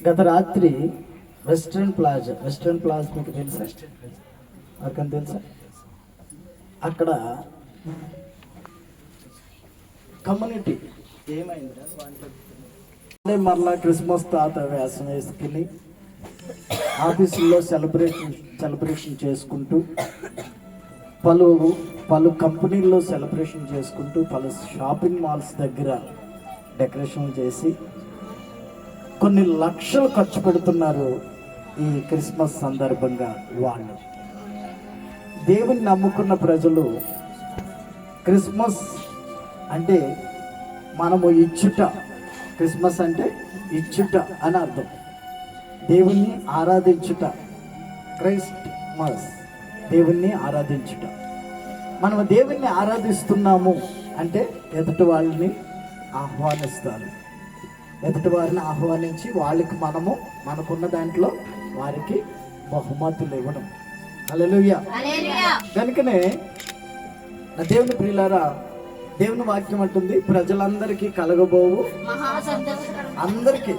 గత రాత్రి western plaza western plaza మీకు తెలుసా? అక్కడ తెలుసా? అక్కడ కమ్యూనిటీ ఏమైంది మరలా క్రిస్మస్ తాత వేసం వేసుకుని ఆఫీసుల్లో సెలబ్రేషన్ సెలబ్రేషన్ చేసుకుంటూ పలు పలు కంపెనీల్లో సెలబ్రేషన్ చేసుకుంటూ పలు షాపింగ్ మాల్స్ దగ్గర డెకరేషన్ చేసి కొన్ని లక్షలు ఖర్చు పెడుతున్నారు ఈ క్రిస్మస్ సందర్భంగా వాళ్ళు. దేవుని నమ్ముకున్న ప్రజలు క్రిస్మస్ అంటే మనము ఇచ్చుట క్రిస్మస్ అంటే ఇచ్చుట అని అర్థం. దేవుణ్ణి ఆరాధించుట క్రైస్ట్ మస్ దేవుణ్ణి ఆరాధించుట. మనం దేవుణ్ణి ఆరాధిస్తున్నాము అంటే ఎదుటి వాళ్ళని ఆహ్వానిస్తారు. ఎదుటి వారిని ఆహ్వానించి వాళ్ళకి మనము మనకున్న దాంట్లో వారికి బహుమతులు ఇవ్వడం. హల్లెలూయా. కనుకనే నా దేవుని ప్రియులారా దేవుని వాక్యం అంటుంది ప్రజలందరికీ కలగబోవు. అందరికీ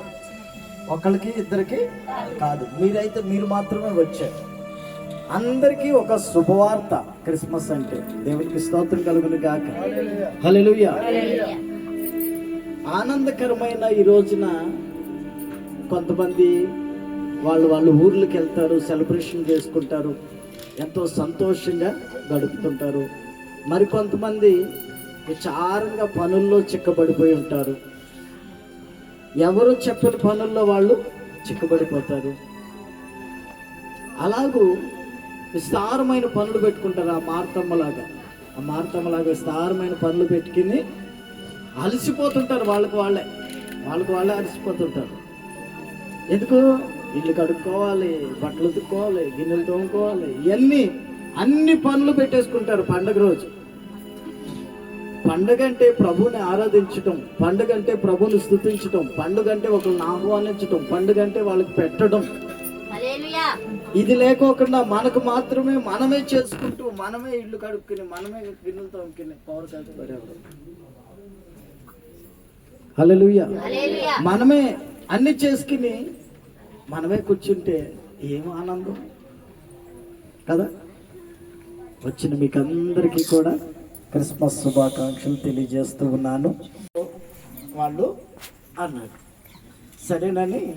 ఒకరికి ఇద్దరికి కాదు. మీరైతే మీరు మాత్రమే వచ్చారు. అందరికీ ఒక శుభవార్త క్రిస్మస్ అంటే. దేవునికి స్తోత్రం కలుగును గాక. హల్లెలూయా. ఆనందకరమైన ఈ రోజున కొంతమంది వాళ్ళు వాళ్ళ ఊర్లకు వెళ్తారు సెలబ్రేషన్ చేసుకుంటారు. ఎంతో సంతోషంగా గడుపుతుంటారు. మరికొంతమంది విచారంగా పనుల్లో చిక్కబడిపోయి ఉంటారు. ఎవరు చెప్పని పనుల్లో వాళ్ళు చిక్కబడిపోతారు. అలాగూ విస్తారమైన పనులు పెట్టుకుంటారు ఆ మార్తమ్మలాగా ఆ మార్తమ్మలాగా విస్తారమైన పనులు పెట్టుకుని అలసిపోతుంటారు వాళ్ళకి వాళ్ళే. వాళ్ళకి వాళ్ళే అలసిపోతుంటారు. ఎందుకు? ఇల్లు కడుక్కోవాలి బట్టలు ఉతుక్కోవాలి గిన్నెలు తోముకోవాలి ఇవన్నీ అన్ని పనులు పెట్టేసుకుంటారు పండగ రోజు. పండుగ అంటే ప్రభుని ఆరాధించటం పండుగ అంటే ప్రభుని స్థుతించటం పండుగ అంటే ఒకరిని ఆహ్వానించటం పండుగ అంటే వాళ్ళకి పెట్టడం. ఇది లేకోకుండా మనకు మాత్రమే మనమే చేసుకుంటూ మనమే ఇల్లు కడుక్కుని మనమే గిన్నెలు తోముకుని పవర్ కలుపుకోరు హల్లెలూయా. మనమే అన్ని చేసుకుని మనమే కూర్చుంటే ఏం ఆనందం? కదా? వచ్చిన మీకు అందరికీ కూడా క్రిస్మస్ శుభాకాంక్షలు తెలియజేస్తూ ఉన్నాను. వాళ్ళు అన్నారు. సరేనని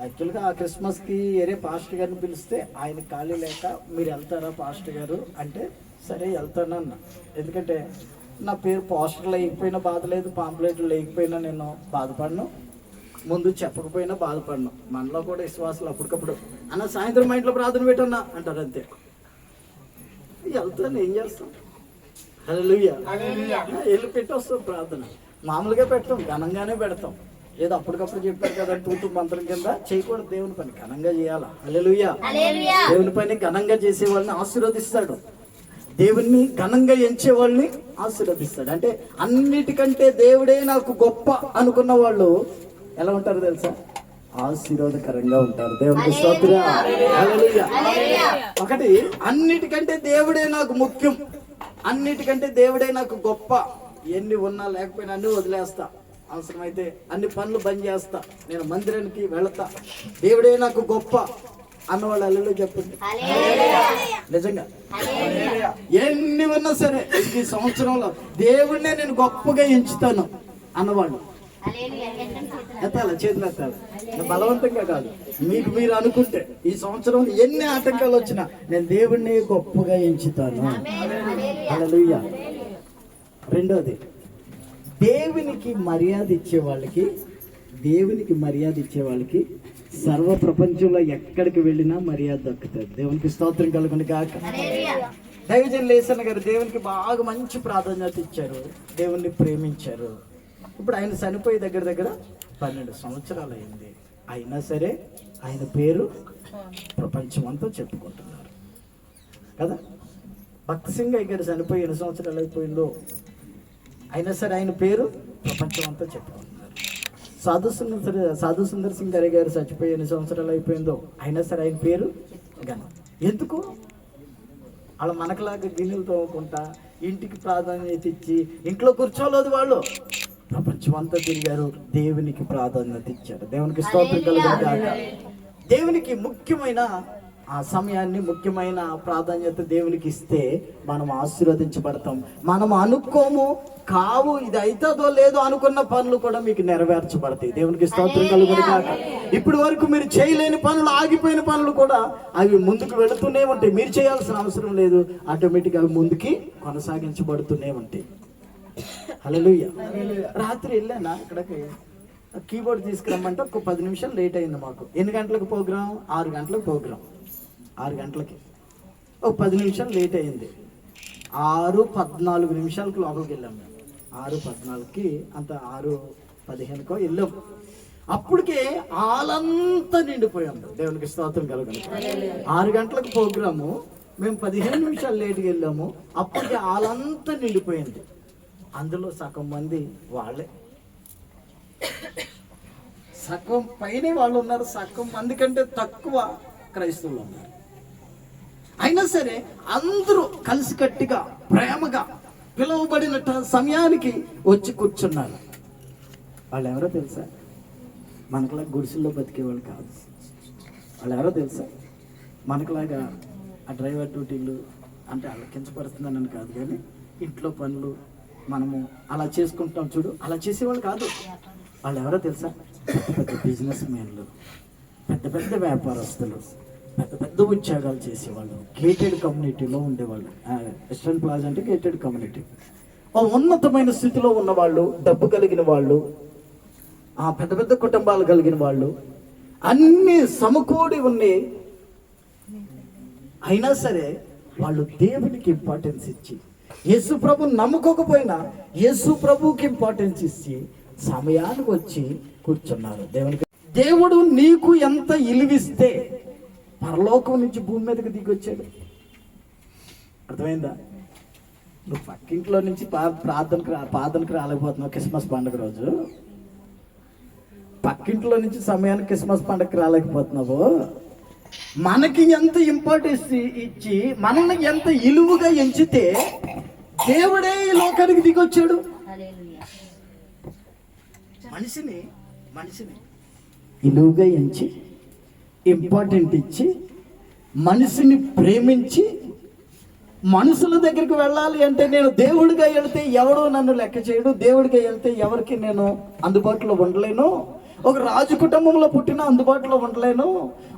యాక్చువల్గా ఆ క్రిస్మస్కి ఏరే పాస్టర్ గారిని పిలిస్తే ఆయన ఖాళీ లేక మీరు వెళ్తారా పాస్టర్ గారు? అంటే సరే వెళ్తానన్న. ఎందుకంటే నా పేరు పోస్టర్లు లేకపోయినా బాధ లేదు పాంప్లెట్లు లేకపోయినా నేను బాధపడను. ముందు చెప్పకపోయినా బాధపడను. మనలో కూడా విశ్వాసాలు అప్పటికప్పుడు. అన్న సాయంత్రం మా ఇంట్లో ప్రార్థన పెట్టన్నా అంటారు అంతే. వెళ్తాను ఏం చేస్తాం? హల్లెలూయా. వెళ్ళి పెట్టొస్తాం ప్రార్థన. మామూలుగా పెట్టాం ఘనంగానే పెడతాం. ఏదో అప్పటికప్పుడు చెప్పారు కదా తూతు మంత్రం కింద చేయకూడదు దేవుని పని ఘనంగా చేయాలా? హల్లెలూయా. దేవుని పని ఘనంగా చేసే వాళ్ళని ఆశీర్వదిస్తాడు. దేవుణ్ణి ఘనంగా ఎంచే వాళ్ళని ఆశీర్వదిస్తాడు. అంటే అన్నిటికంటే దేవుడే నాకు గొప్ప అనుకున్న వాళ్ళు ఎలా ఉంటారు తెలుసా? ఆశీర్వాదకరంగా ఉంటారు. స్తోత్రం. హల్లెలూయా. ఒకటి అన్నిటికంటే దేవుడే నాకు ముఖ్యం. అన్నిటికంటే దేవుడే నాకు గొప్ప. ఎన్ని ఉన్నా లేకపోయినా అన్ని వదిలేస్తా. అవసరమైతే అన్ని పనులు బంద్ చేస్తా. నేను మందిరానికి వెళతా. దేవుడే నాకు గొప్ప. అన్నవాళ్ళు అల్లు చెప్పండి నిజంగా. ఎన్ని ఉన్నా సరే ఈ సంవత్సరంలో దేవుడినే నేను గొప్పగా ఎంచుతాను అన్నవాళ్ళు. ఎత్తాల చేతులు ఎత్తాలి. బలవంతంగా కాదు. మీకు మీరు అనుకుంటే ఈ సంవత్సరం ఎన్ని ఆటంకాలు వచ్చినా నేను దేవుణ్ణి గొప్పగా ఎంచుతాను. రెండోది దేవునికి మర్యాద ఇచ్చే వాళ్ళకి దేవునికి మర్యాద ఇచ్చే వాళ్ళకి సర్వ ప్రపంచంలో ఎక్కడికి వెళ్ళినా మర్యాద దక్కుతుంది. దేవునికి స్తోత్రం కలుగుని కాక దైవజన్ లేసన్న గారు దేవునికి బాగా మంచి ప్రాధాన్యత ఇచ్చారు. దేవుణ్ణి ప్రేమించారు. ఇప్పుడు ఆయన చనిపోయి దగ్గర దగ్గర పన్నెండు సంవత్సరాలు అయింది. అయినా సరే ఆయన పేరు ప్రపంచం అంతా చెప్పుకుంటున్నారు. కదా? భక్త సింగ్ గారు చనిపోయి ఎన్ని సంవత్సరాలు అయిపోయిందో? అయినా సరే ఆయన పేరు ప్రపంచం అంతా చెప్పుకుంటున్నారు. సాధు సుందర్ సాధు సుందర్ సింగ్ గారి గారు చచ్చిపోయి ఎన్ని సంవత్సరాలు అయిపోయిందో అయినా సరే ఆయన పేరు ఘనం ఎందుకు? వాళ్ళ మనకలాగా గిన్నెలు తోముకుంటా ఇంటికి ప్రాధాన్యత ఇచ్చి ఇంట్లో కూర్చోలేదు వాళ్ళు. ప్రపంచం అంతా తిరిగారు దేవునికి ప్రాధాన్యత ఇచ్చారు. దేవునికి స్తోత్రం కలుగుగాక దేవునికి ముఖ్యమైన ఆ సమయాన్ని ముఖ్యమైన ప్రాధాన్యత దేవునికి ఇస్తే మనం ఆశీర్వదించబడతాం. మనం అనుకోము కావు ఇది అవుతుందో లేదో అనుకున్న పనులు కూడా మీకు నెరవేర్చబడతాయి. దేవునికి స్తోత్రం కలుగుగాక ఇప్పటి వరకు మీరు చేయలేని పనులు ఆగిపోయిన పనులు కూడా అవి ముందుకు వెళుతూనే ఉంటాయి. మీరు చేయాల్సిన అవసరం లేదు. ఆటోమేటిక్ అవి ముందుకి కొనసాగించబడుతూనే ఉంటాయి. హల్లెలూయా. రాత్రి వెళ్ళానా ఇక్కడికి? కీబోర్డ్ తీసుకురమ్మంటే ఒక పది నిమిషాలు లేట్ అయింది మాకు. ఎన్ని గంటలకు ప్రోగ్రామ్ ఆరు గంటలకు ప్రోగ్రామ్ ఆరు గంటలకి. ఒక పది నిమిషాలు లేట్ అయింది. ఆరు పద్నాలుగు నిమిషాలకు లోపలికి వెళ్ళాం మేము. ఆరు పద్నాలుగుకి అంత ఆరు పదిహేనుకో వెళ్ళాం. అప్పటికే ఆలంతా నిండిపోయాం. దేవునికి స్తోత్రం కలగదు ఆరు గంటలకు ప్రోగ్రాము. మేము పదిహేను నిమిషాలు లేట్కి వెళ్ళాము. అప్పటికే ఆలంతా నిండిపోయింది. అందులో సగం మంది వాళ్ళే. సగం పైనే వాళ్ళు ఉన్నారు. సగం మంది కంటే తక్కువ క్రైస్తవులు ఉన్నారు. అయినా సరే అందరూ కలిసికట్టుగా ప్రేమగా పిలువబడిన సమయానికి వచ్చి కూర్చున్నారు. వాళ్ళు ఎవరో తెలుసా? మనకులా గుడిసెల్లో బతికేవాళ్ళు కాదు. వాళ్ళు ఎవరో తెలుసా? మనకులాగా ఆ డ్రైవర్ డ్యూటీలు అంటే వాళ్ళ కించపరుస్తుందని కాదు కానీ ఇంట్లో పనులు మనము అలా చేసుకుంటాం చూడు అలా చేసేవాళ్ళు కాదు. వాళ్ళు ఎవరో తెలుసా? పెద్ద పెద్ద బిజినెస్ మ్యాన్లు పెద్ద పెద్ద వ్యాపారస్తులు. పెద్ద పెద్ద ఉద్యోగాలు చేసేవాళ్ళు గేటెడ్ కమ్యూనిటీలో ఉండేవాళ్ళు. వెస్ట్రన్ ప్లాజా అంటే గేటెడ్ కమ్యూనిటీ ఆ ఉన్నతమైన స్థితిలో ఉన్న వాళ్ళు డబ్బు కలిగిన వాళ్ళు ఆ పెద్ద పెద్ద కుటుంబాలు కలిగిన వాళ్ళు అన్ని సమకూడి ఉన్నాయి అయినా సరే వాళ్ళు దేవునికి ఇంపార్టెన్స్ ఇచ్చి యేసు ప్రభు నమ్ముకోకపోయినా యేసు ప్రభుకి ఇంపార్టెన్స్ ఇచ్చి సమయానికి వచ్చి కూర్చున్నారు. దేవునికి దేవుడు నీకు ఎంత ఇలివిస్తే పరలోకం నుంచి భూమి మీదకి దిగొచ్చాడు. అర్థమైందా? నువ్వు పక్కింట్లో నుంచి పా- ప్రార్థనకు రా ప్రార్థనకు రాలేకపోతున్నావు క్రిస్మస్ పండుగ రోజు. పక్కింట్లో నుంచి సమయానికి క్రిస్మస్ పండుగకి రాలేకపోతున్నావు. మనకి ఎంత ఇంపార్టెన్స్ ఇచ్చి మనల్ని ఎంత ఇలువుగా ఎంచితే దేవుడే ఈ లోకానికి దిగొచ్చాడు. మనిషిని మనిషిని ఇలువుగా ఎంచి ఇంపార్టెంట్ ఇచ్చి మనిషిని ప్రేమించి మనుషుల దగ్గరికి వెళ్ళాలి అంటే నేను దేవుడిగా వెళ్తే ఎవడో నన్ను లెక్క చేయడు దేవుడిగా వెళ్తే ఎవరికి నేను అందుబాటులో ఉండలేను. ఒక రాజు కుటుంబంలో పుట్టినా అందుబాటులో ఉండలేను.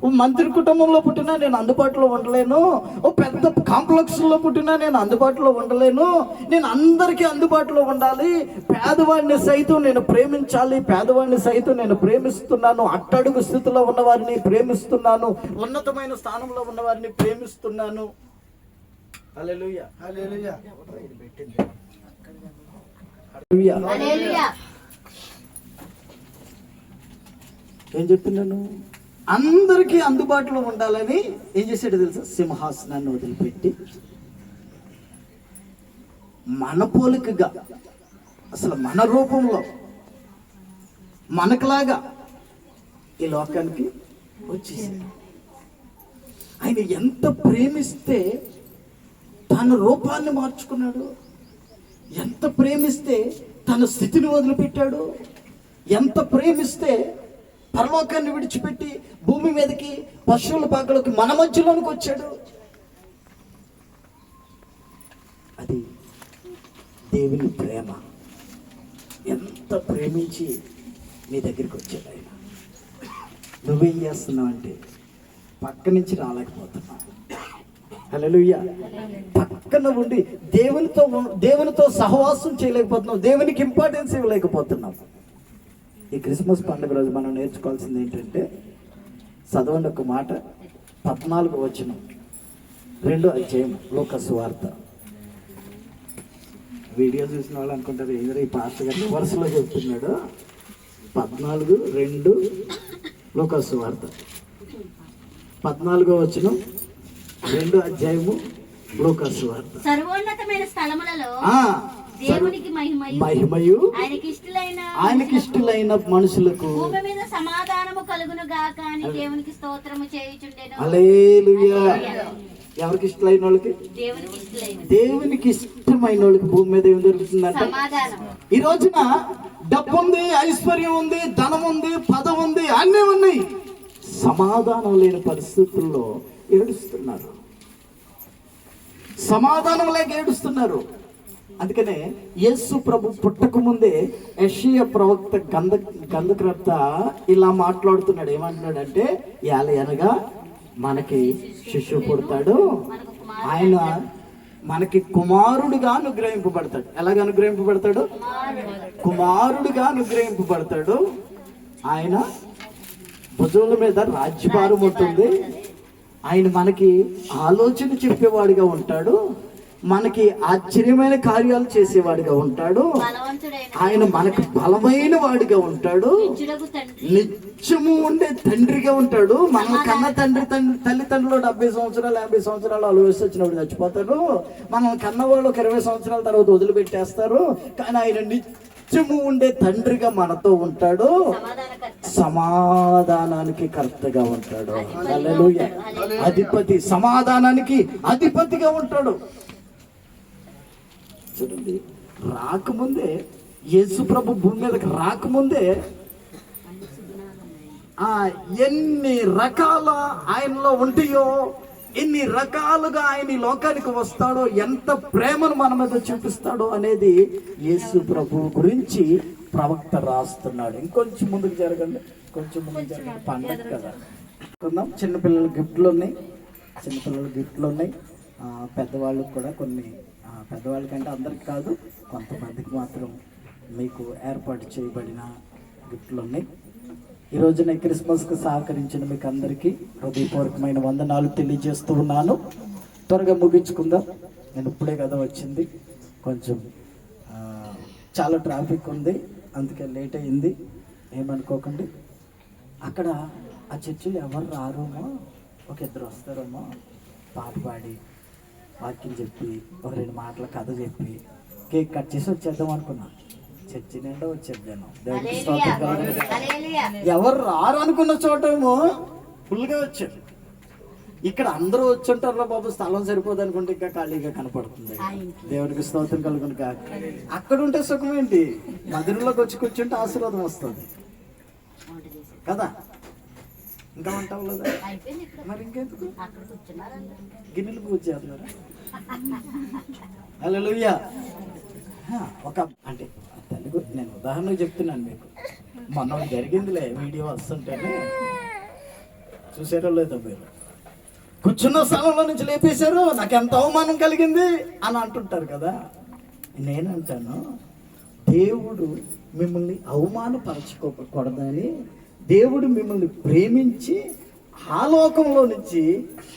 ఓ మంత్రి కుటుంబంలో పుట్టినా నేను అందుబాటులో ఉండలేను. ఓ పెద్ద కాంప్లెక్స్లో పుట్టినా నేను అందుబాటులో ఉండలేను. నేను అందరికీ అందుబాటులో ఉండాలి. పేదవాడిని సైతం నేను ప్రేమించాలి. పేదవాడిని సైతం నేను ప్రేమిస్తున్నాను. అట్టడుగు స్థితిలో ఉన్న వారిని ప్రేమిస్తున్నాను. ఉన్నతమైన స్థానంలో ఉన్న వారిని ప్రేమిస్తున్నాను హల్లెలూయా. హల్లెలూయా. హల్లెలూయా. ఏం చెప్తున్నాను అందరికీ అందుబాటులో ఉండాలని ఏం చేశాడు తెలుసా? సింహాసనాన్ని వదిలిపెట్టి మన పోలికగా అసలు మన రూపంలో మనకులాగా ఈ లోకానికి వచ్చేసాడు ఆయన ఎంత ప్రేమిస్తే తన రూపాన్ని మార్చుకున్నాడు ఎంత ప్రేమిస్తే తన స్థితిని వదిలిపెట్టాడు ఎంత ప్రేమిస్తే పరలోకాన్ని విడిచిపెట్టి భూమి మీదకి పశువుల పాకలోకి మన మధ్యలోనికి వచ్చాడు. అది దేవుని ప్రేమ. ఎంత ప్రేమించి నీ దగ్గరికి వచ్చాడు ఆయన. నువ్వేం చేస్తున్నావు అంటే పక్క నుంచి రాలేకపోతున్నావు. హలోయ పక్కన ఉండి దేవునితో దేవునితో సహవాసం చేయలేకపోతున్నావు. దేవునికి ఇంపార్టెన్స్ ఇవ్వలేకపోతున్నావు. ఈ క్రిస్మస్ పండుగ రోజు మనం నేర్చుకోవాల్సింది ఏంటంటే చదవండి ఒక మాట పద్నాలుగు వచ్చిన రెండో అధ్యాయం లోకస్ వార్త. వీడియో చూసిన వాళ్ళు అనుకుంటారు ఏదో ఈ పాస్టర్ గారు వరుసలో చెప్తున్నాడు? పద్నాలుగు రెండు లోకస్ వార్త. పద్నాలుగో వచ్చిన రెండు అధ్యాయము లోకస్ వార్త. సర్వోన్నతమైన స్థలములలో దేవునికి మహిమయు. ఆయనకి ఇష్టలైన మనుషులకు భూమి మీద సమాధానము కలుగును గాక అని దేవునికి స్తోత్రము చేయుచుండెను. అలేలుయా. ఎవరికి ఇష్టమైన వాళ్ళకి? దేవునికి ఇష్టమైన వాళ్ళకి భూమి మీద ఏం దొరుకుతుందంటే సమాధానం. ఈ రోజున డబ్బు ఉంది ఐశ్వర్యం ఉంది ధనం ఉంది పదం ఉంది అన్నీ ఉన్నాయి. సమాధానం లేని పరిస్థితుల్లో ఏడుస్తున్నారు. సమాధానం లేక ఏడుస్తున్నారు. అందుకనే యేసు ప్రభు పుట్టక ముందే యషియ ప్రవక్త గంధ గంధకర్త ఇలా మాట్లాడుతున్నాడు. ఏమంటున్నాడంటే యాల అనగా మనకి శిష్యు పుడతాడు. ఆయన మనకి కుమారుడుగా అనుగ్రహింపబడతాడు. ఎలాగ అనుగ్రహింపబడతాడు? కుమారుడుగా అనుగ్రహింపబడతాడు. ఆయన భుజముల మీద రాజ్యభారం ఉంటుంది. ఆయన మనకి ఆలోచన చెప్పేవాడిగా ఉంటాడు. మనకి ఆశ్చర్యమైన కార్యాలు చేసేవాడిగా ఉంటాడు. ఆయన మనకు బలమైన వాడిగా ఉంటాడు. నిత్యము ఉండే తండ్రిగా ఉంటాడు. మన కన్న తండ్రి తండ్రి తల్లిదండ్రులు డెబ్బై సంవత్సరాలు యాభై సంవత్సరాలు అలవేసి వచ్చినప్పుడు చచ్చిపోతారు. మనం కన్న వాళ్ళు ఒక ఇరవై సంవత్సరాల తర్వాత వదిలిపెట్టేస్తారు. కానీ ఆయన నిత్యము ఉండే తండ్రిగా మనతో ఉంటాడు. సమాధానానికి కర్తగా ఉంటాడు. అధిపతి సమాధానానికి అధిపతిగా ఉంటాడు. చూడండి. రాకముందే యేసు ప్రభు భూమి మీదకి రాకముందే ఆ ఎన్ని రకాల ఆయనలో ఉంటాయో ఎన్ని రకాలుగా ఆయన ఈ లోకానికి వస్తాడో ఎంత ప్రేమను మన మీద చూపిస్తాడో అనేది యేసు ప్రభు గురించి ప్రవక్త రాస్తున్నాడు. ఇంకొంచెం ముందుకు జరగండి. కొంచెం ముందుకు జరగండి. పండగ కదా. కొందాం. చిన్నపిల్లల గిఫ్ట్లు ఉన్నాయి. చిన్నపిల్లల గిఫ్ట్లు ఉన్నాయి. ఆ, పెద్దవాళ్ళకి కూడా కొన్ని పెద్దవాళ్ళకంటే అందరికి కాదు కొంతమందికి మాత్రం మీకు ఏర్పాటు చేయబడిన గిఫ్ట్లు ఉన్నాయి. ఈ రోజున క్రిస్మస్కు సహకరించిన మీకు అందరికీ హృదయపూర్వకమైన వందనాలు తెలియజేస్తూ ఉన్నాను. త్వరగా ముగించుకుందాం. నేను ఇప్పుడే కదా వచ్చింది. కొంచెం చాలా ట్రాఫిక్ ఉంది. అందుకే లేట్ అయింది ఏమనుకోకండి. అక్కడ ఆ చర్చిలో ఎవరు రారోమో ఒక ఇద్దరు వస్తారేమో పాట పాడి వాక్యం చెప్పి ఒక రెండు మాటల కథ చెప్పి కేక్ కట్ చేసి వచ్చేద్దాం అనుకున్నా. చర్చి నిండా వచ్చేద్దాను ఎవరు రారు అనుకున్న చోటేమో ఫుల్గా వచ్చారు ఇక్కడ అందరూ వచ్చుంటారు బాబు స్థలం సరిపోదు అనుకుంటే ఇంకా ఖాళీగా కనపడుతుంది. దేవుడికి స్తోత్రం కలుగును కాక. అక్కడ ఉంటే సుఖం ఏంటి? మందిరంలోకి వచ్చి కూర్చుంటే ఆశీర్వాదం వస్తుంది. కదా? ఇంకా వంట అవ్వలేదా మరి ఇంకెందుకు? గిన్నెలు పూజ చేస్తున్నారా? హల్లెలూయా. లుయ్యా ఒక అంటే తెలుగు నేను ఉదాహరణకు చెప్తున్నాను మీకు. మొన్న జరిగిందిలే వీడియో వస్తుంటేనే. చూసేటో లేదో మీరు కూర్చున్న స్థలంలో నుంచి లేపేశారు నాకు ఎంత అవమానం కలిగింది అని అంటుంటారు కదా. నేనంటాను దేవుడు మిమ్మల్ని అవమానపరచుకోకూడదని దేవుడు మిమ్మల్ని ప్రేమించి ఆ లోకంలో నుంచి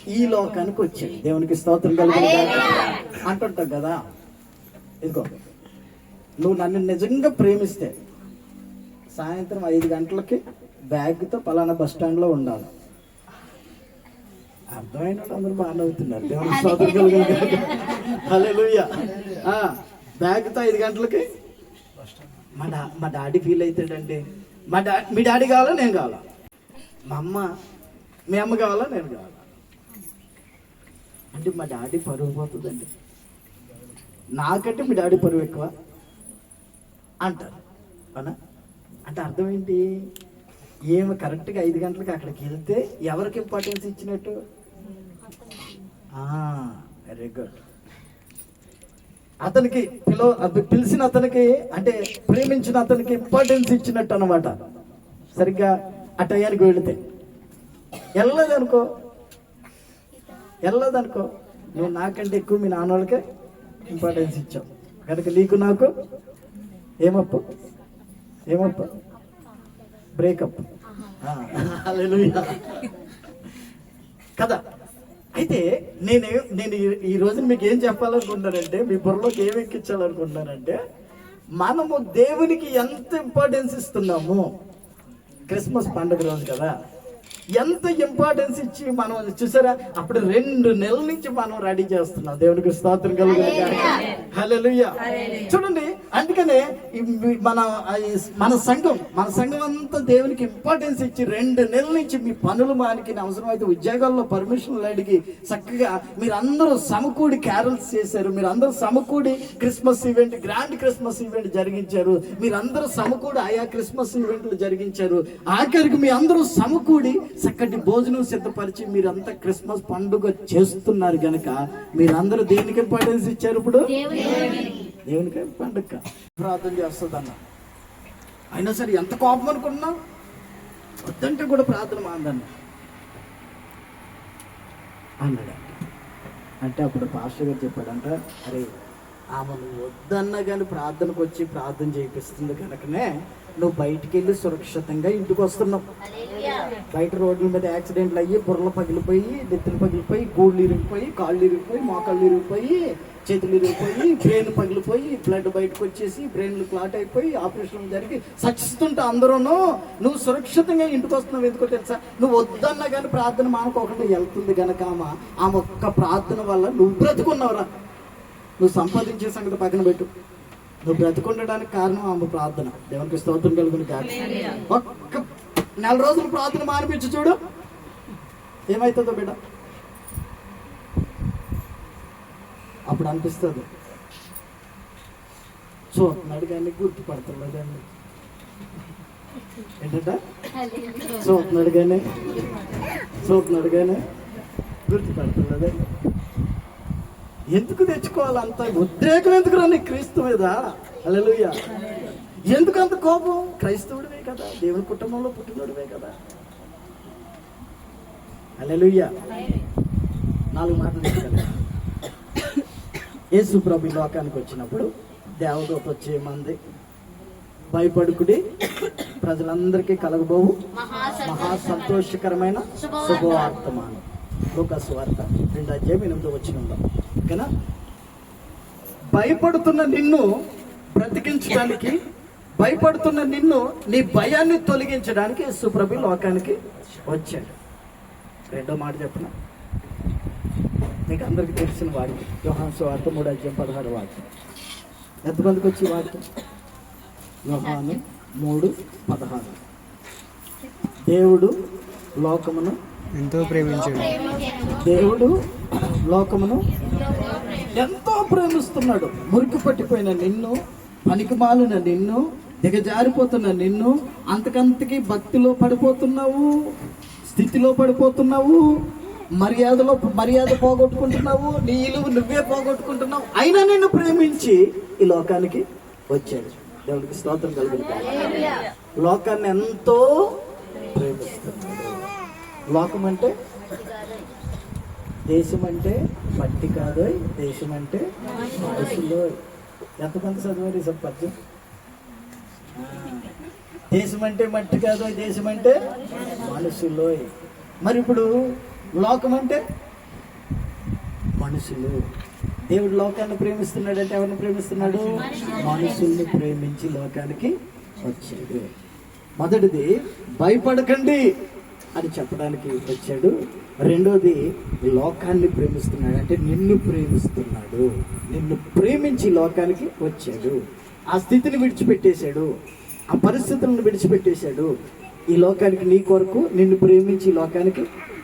ఈ లోకానికి వచ్చాడు. దేవునికి స్తోత్రం కలిగి అంటుంటాం కదా. ఇదిగో నువ్వు నన్ను నిజంగా ప్రేమిస్తే సాయంత్రం ఐదు గంటలకి బ్యాగ్తో పలానా బస్ స్టాండ్లో ఉండాలి. అర్థమైన అందరూ బాగానే అవుతున్నారు దేవుని స్తోత్రం కలిగి హల్లెలూయా. ఆ, బ్యాగ్తో ఐదు గంటలకి మా డా మా డాడీ ఫీల్ అవుతాడండి. మా డా మీ డాడీ కావాలా నేను కావాలా? మా అమ్మ మీ అమ్మ కావాలా నేను కావాలా? అంటే మా డాడీ పరువు పోతుందండి. నాకంటే మీ డాడీ పరువు ఎక్కువ అంటారు. అవునా? అంటే అర్థం ఏంటి? ఏమి కరెక్ట్గా ఐదు గంటలకు అక్కడికి వెళ్తే ఎవరికి ఇంపార్టెన్స్ ఇచ్చినట్టు? వెరీ గుడ్ అతనికి పిలో పిలిచిన అతనికి అంటే ప్రేమించిన అతనికి ఇంపార్టెన్స్ ఇచ్చినట్టు అనమాట సరిగ్గా ఆ టయానికి వెళితే. వెళ్ళలేదనుకో. వెళ్ళలేదనుకో. నువ్వు నాకంటే ఎక్కువ మీ నాన్న వాళ్ళకే ఇంపార్టెన్స్ ఇచ్చావు. కనుక నీకు నాకు ఏమప్ప? ఏమప్ప? బ్రేకప్. కదా. అయితే నేను నేను ఈ- ఈ రోజు మీకు ఏం చెప్పాలనుకుంటున్నానంటే మీ బుర్రలోకి ఏం ఎక్కించాలనుకుంటున్నానంటే మనము దేవునికి ఎంత ఇంపార్టెన్స్ ఇస్తున్నాము క్రిస్మస్ పండుగ రోజు కదా ఎంత ఇంపార్టెన్స్ ఇచ్చి మనం చూసారా అప్పుడు రెండు నెలల నుంచి మనం రెడీ చేస్తున్నాం. దేవునికి స్తోత్రం కలుగుతుంది చూడండి అందుకనే మన మన సంఘం మన సంఘం అంతా దేవునికి ఇంపార్టెన్స్ ఇచ్చి రెండు నెలల నుంచి మీ పనులు మానికి అవసరమైతే ఉద్యోగాల్లో పర్మిషన్లు అడిగి చక్కగా మీరందరూ సమకూడి క్యారల్స్ చేశారు. మీరందరూ సమకూడి Christmas event grand Christmas event జరిగించారు. మీరందరూ సమకూడి ఆయా క్రిస్మస్ ఈవెంట్లు జరిగించారు. ఆఖరికి మీ అందరూ సమకూడి చక్కటి భోజనం సిద్ధపరిచి మీరంతా క్రిస్మస్ పండుగ చేస్తున్నారు కనుక మీరందరూ దేనికి ఇంపార్టెన్స్ ఇచ్చారు ఇప్పుడు? దేవునికి పండుగ. ప్రార్థన చేస్తుందన్న. అయినా సరే ఎంత కోపం అనుకుంటున్నావు? వద్దంటే కూడా ప్రార్థన మాందన్న అన్నాడు అంటే అప్పుడు పాస్టర్ గారు చెప్పాడంట అరే ఆమె నువ్వు వద్దన్నా కానీ ప్రార్థనకు వచ్చి ప్రార్థన చేయిస్తుంది కనుకనే నువ్వు బయటికి వెళ్ళి సురక్షితంగా ఇంటికి వస్తున్నావు బయట రోడ్ల మీద యాక్సిడెంట్లు అయ్యి బుర్రలు పగిలిపోయి నెత్తులు పగిలిపోయి గూళ్ళు ఇరిగిపోయి కాళ్ళు ఇరిగిపోయి మోకాళ్ళు ఇరిగిపోయి చేతులు ఇరిగిపోయి బ్రెయిన్ పగిలిపోయి బ్లడ్ బయటకు వచ్చేసి బ్రెయిన్లు క్లాట్ అయిపోయి ఆపరేషన్ జరిగి సచ్చిస్తుంటే అందరూను నువ్వు సురక్షితంగా ఇంటికి వస్తున్నావు ఎందుకో తెలుసా? నువ్వు వద్దన్నా కానీ ప్రార్థన మానుకోకుండా వెళ్తుంది గనక ఆమె ఆమె ఒక్క ప్రార్థన వల్ల నువ్వు బ్రతుకున్నావురా. నువ్వు సంపాదించే సంగతి పక్కన పెట్టు. నువ్వు బ్రతుకుండడానికి కారణం ఆమె ప్రార్థన. దేవునికి స్తోత్రం కలుగుని కాదు ఒక్క నెల రోజులు ప్రార్థన మానిపించు చూడు. ఏమవుతుందో బిడ్డ? అప్పుడు అనిపిస్తుంది. చూస్తున్నాడు కానీ గుర్తుపడతలేదండి ఏంటంట? చూస్తున్నాడు కానీ చూస్తున్నాడు కానీ గుర్తుపడతలేదండి ఎందుకు తెచ్చుకోవాలి అంత ఉద్రేకం ఎందుకు రా క్రీస్తు మీద? అలెలుయ్య ఎందుకు అంత కోపం? క్రైస్తవుడివే కదా దేవుని కుటుంబంలో పుట్టినోడివే కదా. అలెలుయ్య నాలుగు మాటలు యేసు ప్రభు లోకానికి వచ్చినప్పుడు దేవదూత వచ్చేమంది భయపడుకుడి ప్రజలందరికీ కలగబోవు. మహా సంతోషకరమైన శుభవార్తమానం. లోక స్వార్థ రెండు అధ్యాయం ఎనిమిది వచ్చిన ఓకేనా? భయపడుతున్న నిన్ను బ్రతికించడానికి భయపడుతున్న నిన్ను నీ భయాన్ని తొలగించడానికి సుప్రభి లోకానికి వచ్చాడు. రెండో మాట చెప్పిన? మీకు అందరికి తెలిసిన వాక్యం యోహాన్ వార్త మూడు అధ్యాయం పదహారు వాక్యం. ఎంతమందికి వచ్చి వాక్యం? యోహాను మూడు పదహారు. దేవుడు లోకమును ఎంతో ప్రేమించాడు. దేవుడు లోకమును ఎంతో ప్రేమిస్తున్నాడు. మురికి పట్టిపోయిన నిన్ను పనికిమాలిన నిన్ను దిగజారిపోతున్న నిన్ను అంతకంతకి భక్తిలో పడిపోతున్నావు స్థితిలో పడిపోతున్నావు మర్యాదలో మర్యాద పోగొట్టుకుంటున్నావు నీ ఇలువ నువ్వే పోగొట్టుకుంటున్నావు. అయినా నిన్ను ప్రేమించి ఈ లోకానికి వచ్చాడు. దేవుడికి స్తోత్రం కలిగింది లోకాన్ని ఎంతో ప్రేమిస్తున్నాడు. లోకం అంటే దేశం అంటే మట్టి కాదు దేశం అంటే మనుషులు ఎంతమంది చదివారు ఈ పద్యం దేశం అంటే మట్టి కాదు దేశం అంటే మనుషులు మరి ఇప్పుడు లోకం అంటే మనుషులు. దేవుడు లోకాన్ని ప్రేమిస్తున్నాడు అంటే ఎవరిని ప్రేమిస్తున్నాడు? మనుషుల్ని ప్రేమించి లోకానికి వచ్చాడు. మొదటిది భయపడకండి అని చెప్పడానికి వచ్చాడు. రెండోది లోకాన్ని ప్రేమిస్తున్నాడు. అంటే నిన్ను ప్రేమిస్తున్నాడు. నిన్ను ప్రేమించి లోకానికి వచ్చాడు. ఆ స్థితిని విడిచిపెట్టేశాడు. ఆ పరిస్థితులను విడిచిపెట్టేశాడు. ఈ లోకానికి నీ కొరకు నిన్ను ప్రేమించి లోకానికి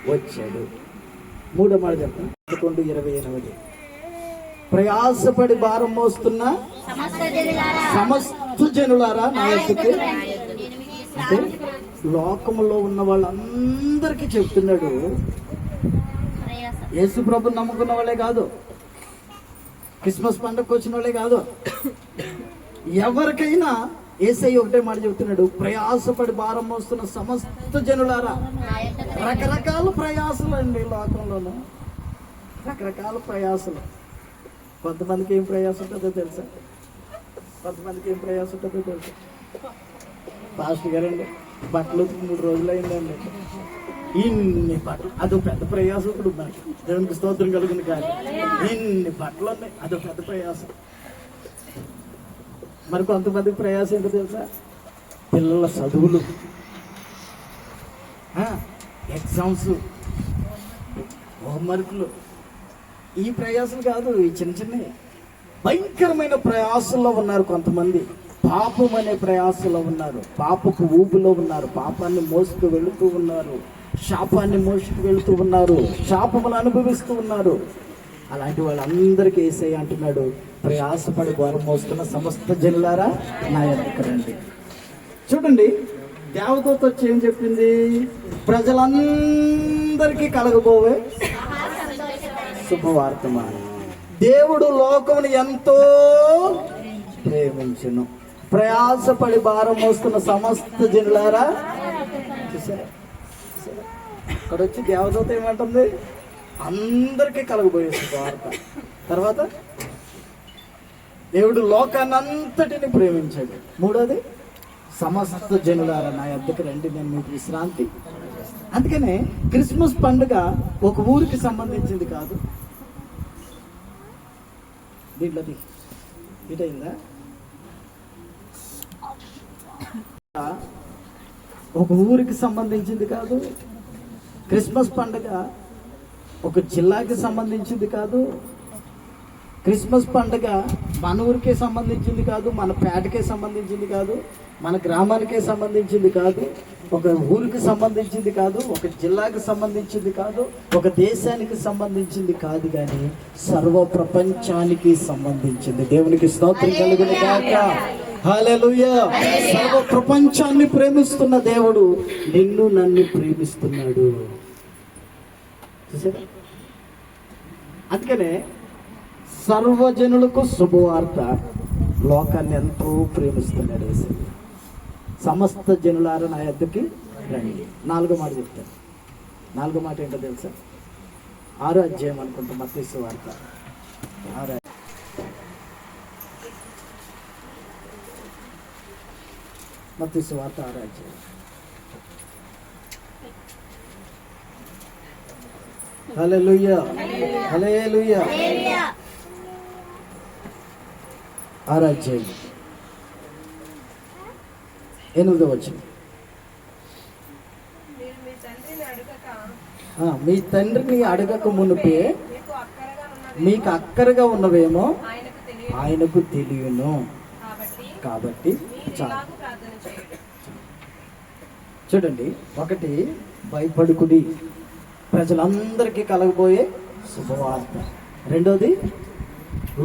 వచ్చాడు. మూడో మాట చెప్తాను. పదకొండు ఇరవై ఎనిమిది. ప్రయాసపడి భారం మోస్తున్న సమస్త జనులారా నా యొక్కకు అంటే లోకంలో ఉన్న వాళ్ళందరికీ చెప్తున్నాడు యేసు ప్రభు నమ్ముకున్న వాళ్ళే కాదు. క్రిస్మస్ పండుగకు వచ్చిన వాళ్ళే కాదు. ఎవరికైనా ఏసై ఒకటే మాట చెప్తున్నాడు ప్రయాసపడి భారం మోస్తున్న సమస్త జనులారా రకరకాల ప్రయాసలు అండి లోకంలోనూ. రకరకాల ప్రయాసలు. కొంతమందికి ఏం ప్రయాసం ఉంటుందో తెలుసా? కొంతమందికి ఏం ప్రయాసం ఉంటుందో తెలుసా? పాస్టర్ గారండి బట్టలు మూడు రోజులు అయిందండి ఇన్ని బట్టలు. అదో పెద్ద ప్రయాసం ఇప్పుడు మనకి. దేవునికి స్తోత్రం కలుగుతుంది కానీ ఇన్ని బట్టలు ఉన్నాయి. అదో పెద్ద ప్రయాసం. మరి కొంతమంది ప్రయాసం ఏంటో తెలుసా? పిల్లల చదువులు. ఎగ్జామ్స్ హోంవర్క్లు. ఈ ప్రయాసం కాదు ఈ చిన్న చిన్నవి భయంకరమైన ప్రయాసంలో ఉన్నారు కొంతమంది. పాపం అనే ప్రయాసంలో ఉన్నారు. పాపపు ఊపులో ఉన్నారు. పాపాన్ని మోసుకు వెళుతూ ఉన్నారు. శాపాన్ని మోసుకు వెళుతూ ఉన్నారు. శాపములు అనుభవిస్తూ ఉన్నారు. అలాంటి వాళ్ళందరికీ ఏసై అంటున్నాడు ప్రయాసపడి భారం మోస్తున్న సమస్త జనులారా నా రండి. చూడండి దేవదూత వచ్చి ఏం చెప్పింది? ప్రజలందరికీ కలగబోవే శుభవార్తమానం దేవుడు లోకముని ఎంతో ప్రేమించును. ప్రయాసపడి భారం మోస్తున్న సమస్త జనులారా. చూసారా? ఇక్కడ వచ్చి దేవదూత ఏమంటుంది? అందరికీ కలగబోయేసి వార్త. తర్వాత దేవుడు లోకాన్ని అంతటిని ప్రేమించాడు. మూడోది సమస్త జనులారా నా ఎద్దకు రండి నేను మీకు విశ్రాంతి అందుకనే క్రిస్మస్ పండుగ ఒక ఊరికి సంబంధించింది కాదు. దీంట్లోది ఇటైందా ఒక ఊరికి సంబంధించింది కాదు. క్రిస్మస్ పండుగ ఒక జిల్లాకి సంబంధించింది కాదు క్రిస్మస్ పండుగ మన ఊరికే సంబంధించింది కాదు మన పేటకే సంబంధించింది కాదు మన గ్రామానికే సంబంధించింది కాదు ఒక ఊరికి సంబంధించింది కాదు ఒక జిల్లాకి సంబంధించింది కాదు ఒక దేశానికి సంబంధించింది కాదు కానీ సర్వ ప్రపంచానికి సంబంధించింది. దేవునికి స్తోత్రం కలుగును కాక హల్లెలూయా. సర్వ ప్రపంచాన్ని ప్రేమిస్తున్న దేవుడు నిన్ను నన్ను ప్రేమిస్తున్నాడు. చూసారా అందుకనే సర్వజనులకు శుభవార్త. లోకాన్ని ఎంతో ప్రేమిస్తున్నాడు యేసు. సమస్త జనులారా నా యొద్దకి రండి. నాలుగో మాట చెప్తాను. నాలుగో మాట ఏంటో తెలుసా? ఆరో అధ్యాయం అనుకుంటా మతీసు వార్త. ఆరో మతీసు వార్త ఆరో అధ్యాయం. హల్లెలూయా. హల్లెలూయా. ఆరాధ్యాయం ఎనిమిదో వచ్చింది మీరు మీ తండ్రిని అడగక ఆ, మీ తండ్రిని అడగక మునిపే మీకు అక్కరగా ఉన్నది మీకు అక్కరగా ఉన్నవేమో ఆయనకు తెలియదు ఆయనకు తెలియను. కాబట్టి చాలు. ఇలాగ ప్రార్థన చేయండి. చూడండి ఒకటి భయపడుకుడి. ప్రజలందరికీ కలగబోయే శుభవార్త. రెండోది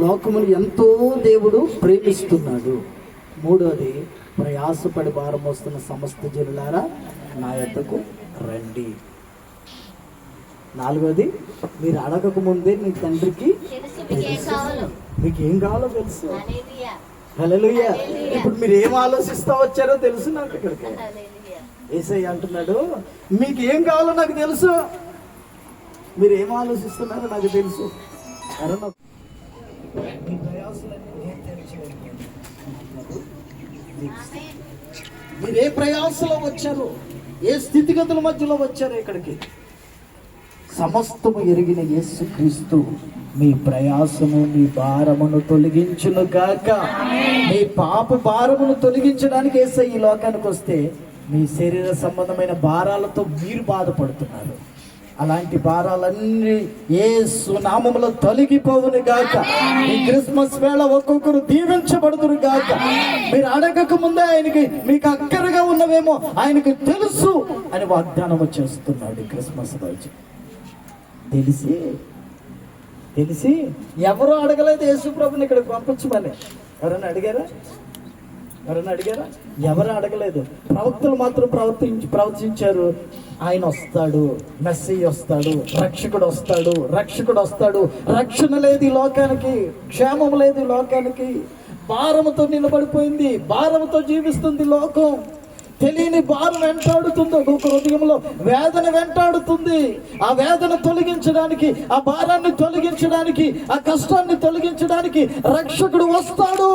లోకములు ఎంతో దేవుడు ప్రేమిస్తున్నాడు. మూడోది ప్రయాసపడి భారం వస్తున్న సమస్త జనులారా నా యొద్దకు రండి. నాలుగోది మీరు అడగక ముందే మీ తండ్రికి మీకు ఏం కావాలో తెలుసు. హల్లెలూయా. ఇప్పుడు మీరు ఏం ఆలోచిస్తా వచ్చారో తెలుసు నాకు ఇక్కడికి. ఏసై అంటున్నాడు మీకు ఏం కావాలో నాకు తెలుసు. మీరు ఏం ఆలోచిస్తున్నారో నాకు తెలుసు. అరుణ మీ మీరు ఏ ప్రయాసలో వచ్చారు? ఏ స్థితిగతుల మధ్యలో వచ్చారు ఇక్కడికి? సమస్తము ఎరిగిన యేసు క్రీస్తు మీ ప్రయాసము మీ భారమును తొలగించును గాక. మీ పాప భారమును తొలగించడానికి ఏసై ఈ లోకానికి వస్తే మీ శరీర సంబంధమైన భారాలతో మీరు బాధపడుతున్నారు. అలాంటి భారాలన్నీ ఏ సునామములో తొలగిపోవును గాక. ఈ క్రిస్మస్ వేళ ఒక్కొక్కరు దీవించబడుతురు గాక. మీరు అడగక ముందే ఆయనకి మీకు అక్కరగా ఉన్నవేమో ఆయనకి తెలుసు అని వాగ్దానము చేస్తున్నాడు క్రిస్మస్ రోజు. తెలిసి? తెలిసి? ఎవరు అడగలేదు యేసుప్రభుని ఇక్కడికి పంపించమని. ఎవరైనా అడిగారా? ఎవరైనా అడిగారా? ఎవరు అడగలేదు. ప్రవక్తలు మాత్రం ప్రవర్తించి ప్రవచించారు ఆయన వస్తాడు మెస్సీ వస్తాడు రక్షకుడు వస్తాడు రక్షకుడు వస్తాడు. రక్షణ లేదు ఈ లోకానికి క్షేమం లేదు ఈ లోకానికి. భారముతో నిలబడిపోయింది భారముతో జీవిస్తుంది లోకం. తెలియని బాధ వెంటాడుతుంది ఒక్కొక్క హృదయంలో. వేదన వెంటాడుతుంది. ఆ వేదన తొలగించడానికి ఆ భారాన్ని తొలగించడానికి ఆ కష్టాన్ని తొలగించడానికి రక్షకుడు వస్తాడు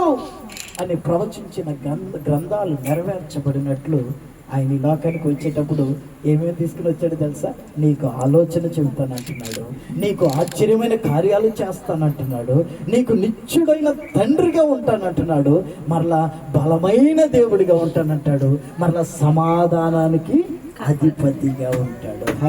అని ప్రవచించిన గ్రంథ గ్రంథాలు నెరవేర్చబడినట్లు ఆయన ఈ లోకానికి వచ్చేటప్పుడు ఏమేమి తీసుకుని వచ్చాడు తెలుసా? నీకు ఆలోచన చెబుతానంటున్నాడు. నీకు ఆశ్చర్యమైన కార్యాలు చేస్తానంటున్నాడు. నీకు నిత్యుడైన తండ్రిగా ఉంటానంటున్నాడు. మరలా బలమైన దేవుడిగా ఉంటానంటాడు. మరలా సమాధానానికి అధిపతిగా ఉంటాడు.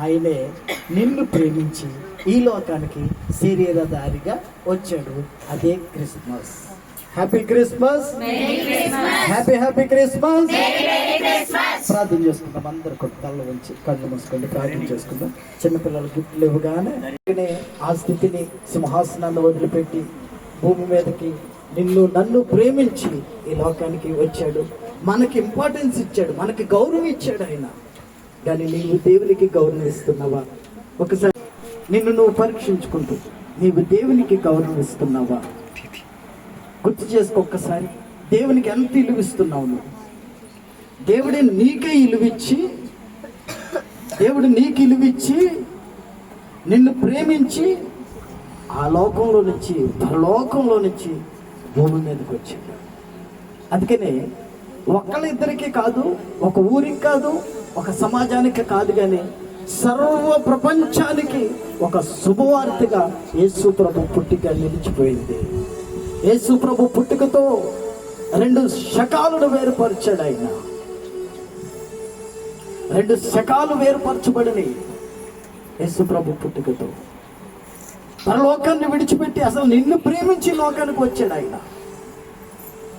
ఆయనే నిన్ను ప్రేమించి ఈ లోకానికి శరీరధారిగా వచ్చాడు. అదే Christmas. Happy Christmas happy happy Christmas ప్రార్థన చేసుకుందాం. అందరు కొట్టి తల్ల ఉంచి కళ్ళు మూసుకోండి. ప్రార్థన చేసుకుందాం. చిన్నపిల్లలు గిఫ్ట్లు ఇవ్వగానే ఆ స్థితిని సింహాసనాన్ని వదిలిపెట్టి భూమి మీదకి నిన్ను నన్ను ప్రేమించి ఈ లోకానికి వచ్చాడు. మనకి ఇంపార్టెన్స్ ఇచ్చాడు. మనకి గౌరవం ఇచ్చాడు ఆయన. కానీ నీవు దేవునికి గౌరవం ఇస్తున్నావా? ఒకసారి నిన్ను నువ్వు పరీక్షించుకుంటూ నీవు దేవునికి గౌరవం ఇస్తున్నావా గుర్తు చేసుకో ఒక్కసారి. దేవునికి ఎంత ఇలువిస్తున్నావు నువ్వు? దేవుడే నీకే ఇలువిచ్చి దేవుడు నీకు ఇలువిచ్చి నిన్ను ప్రేమించి ఆ లోకంలో నుంచి పరలోకంలో నుంచి భూమి మీదకి వచ్చాడు అందుకనే ఒక్కళ్ళిద్దరికి కాదు ఒక ఊరికి కాదు ఒక సమాజానికి కాదు కానీ సర్వ ప్రపంచానికి ఒక శుభవార్తగా యేసు ప్రభు పుట్టిక నిలిచిపోయింది. యేసు ప్రభు పుట్టుకతో రెండు శకాలను వేరుపరిచాడు ఆయన. రెండు శకాలు వేరుపరచబడినాయి యేసు ప్రభు పుట్టుకతో. పరలోకాన్ని విడిచిపెట్టి అసలు నిన్ను ప్రేమించి లోకానికి వచ్చాడు ఆయన.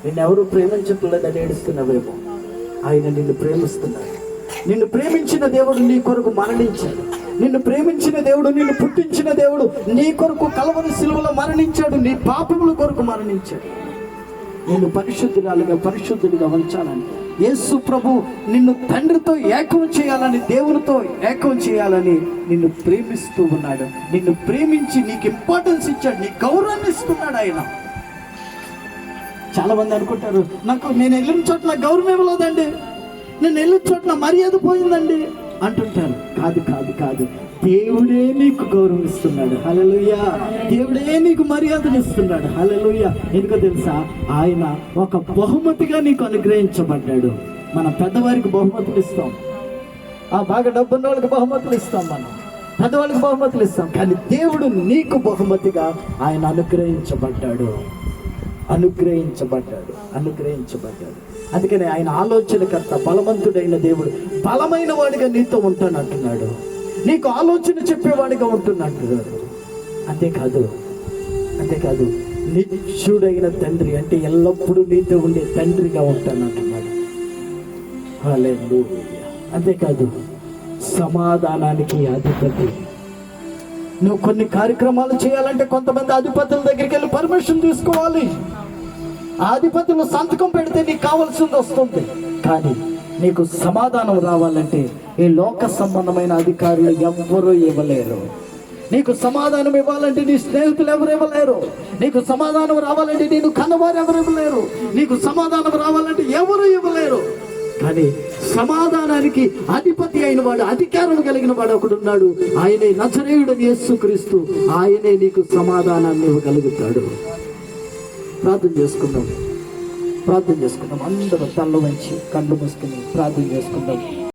నిన్నెవరు ప్రేమించట్లేదని ఏడుస్తున్నావేమో. ఆయన నిన్ను ప్రేమిస్తున్నాడు. నిన్ను ప్రేమించిన దేవుడు నీ కొరకు మరణించాడు. నిన్ను ప్రేమించిన దేవుడు నిన్ను పుట్టించిన దేవుడు నీ కొరకు కలవరి సిలువలో మరణించాడు. నీ పాపముల కొరకు మరణించాడు. నేను పరిశుద్ధురాలుగా పరిశుద్ధుడిగా ఉంచాలని. యేసు ప్రభు నిన్ను తండ్రితో ఏకం చేయాలని దేవునితో ఏకం చేయాలని నిన్ను ప్రేమిస్తూ ఉన్నాడు. నిన్ను ప్రేమించి నీకు ఇంపార్టెన్స్ ఇచ్చాడు. నీ గౌరవాన్ని ఇస్తున్నాడు ఆయన. చాలా మంది అనుకుంటారు నాకు నేను వెళ్ళిన చోట్ల గౌరవం ఇవ్వలేదండి. నేను వెళ్ళిన చోట్ల మర్యాద పోయిందండి అంటుంటారు కాదు కాదు కాదు. దేవుడే నీకు గౌరవిస్తున్నాడు. హలలుయ దేవుడే నీకు మర్యాదనిస్తున్నాడు హలలుయ ఎందుకో తెలుసా? ఆయన ఒక బహుమతిగా నీకు అనుగ్రహించబడ్డాడు. మన పెద్దవారికి బహుమతులు ఇస్తాం. ఆ బాగా డబ్బున్న వాళ్ళకి బహుమతులు ఇస్తాం మనం. పెద్దవాళ్ళకి బహుమతులు ఇస్తాం. కానీ దేవుడు నీకు బహుమతిగా ఆయన అనుగ్రహించబడ్డాడు. అనుగ్రహించబడ్డాడు. అనుగ్రహించబడ్డాడు. అందుకని ఆయన ఆలోచనకర్త బలవంతుడైన దేవుడు బలమైన వాడిగా నీతో ఉంటానంటున్నాడు నీకు ఆలోచన చెప్పేవాడిగా ఉంటున్నట్టున్నాడు అంతేకాదు అంతేకాదు నిత్యుడైన తండ్రి అంటే ఎల్లప్పుడూ నీతో ఉండే తండ్రిగా ఉంటానంటున్నాడు అంటున్నాడు. అంతేకాదు సమాధానానికి అధిపతి. నువ్వు కొన్ని కార్యక్రమాలు చేయాలంటే కొంతమంది అధిపతుల దగ్గరికి వెళ్ళి పర్మిషన్ తీసుకోవాలి. ఆధిపతులు సంతకం పెడితే నీకు కావాల్సింది వస్తుంది. కానీ నీకు సమాధానం రావాలంటే ఈ లోక సంబంధమైన అధికారులు ఎవ్వరూ ఇవ్వలేరు. నీకు సమాధానం ఇవ్వాలంటే నీ స్నేహితులు ఎవరు ఇవ్వలేరు. నీకు సమాధానం రావాలంటే నేను కన్నవారు ఎవరు ఇవ్వలేరు. నీకు సమాధానం రావాలంటే ఎవరు ఇవ్వలేరు. కానీ సమాధానానికి అధిపతి అయిన వాడు అధికారం కలిగిన వాడు ఒకడున్నాడు ఆయనే నచరేయుడు యేసుక్రీస్తు. ఆయనే నీకు సమాధానాన్ని ఇవ్వగలుగుతాడు. ప్రార్థన చేసుకుందాం. ప్రార్థన చేసుకుందాం. అందరూ తల్ల వంచి కళ్ళు మూసుకుని ప్రార్థన చేసుకుందాం.